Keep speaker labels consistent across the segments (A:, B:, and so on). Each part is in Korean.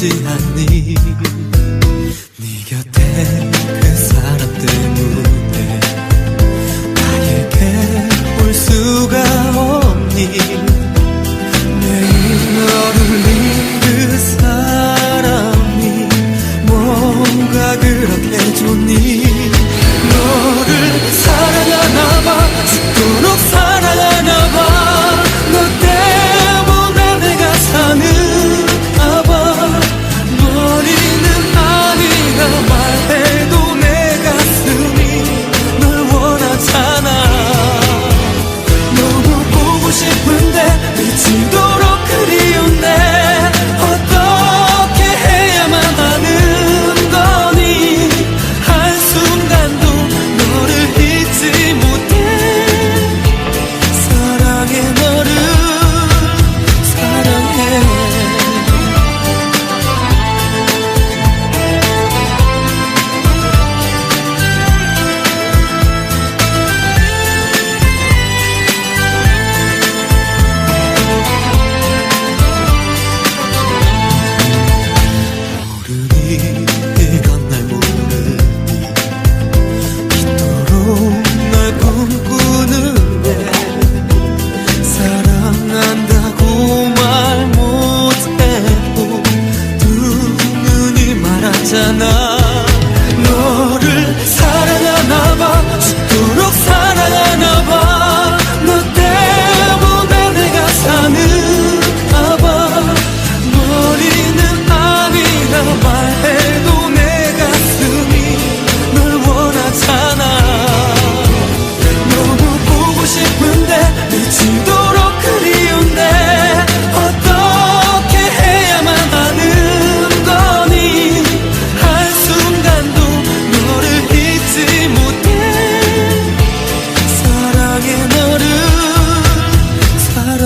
A: 보이지 않니?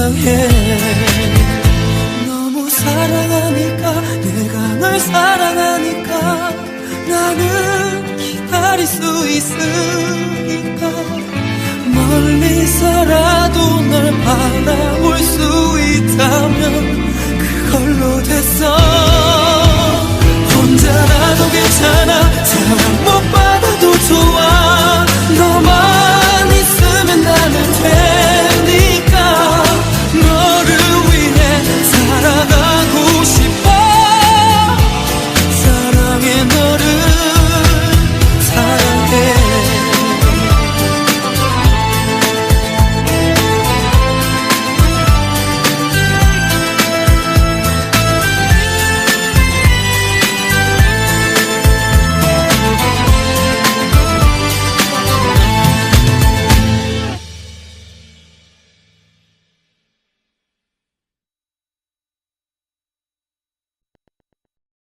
A: 사랑해 너무 사랑하니까 내가 널 사랑하니까 나는 기다릴 수 있으니까? 멀리서라도 널 바라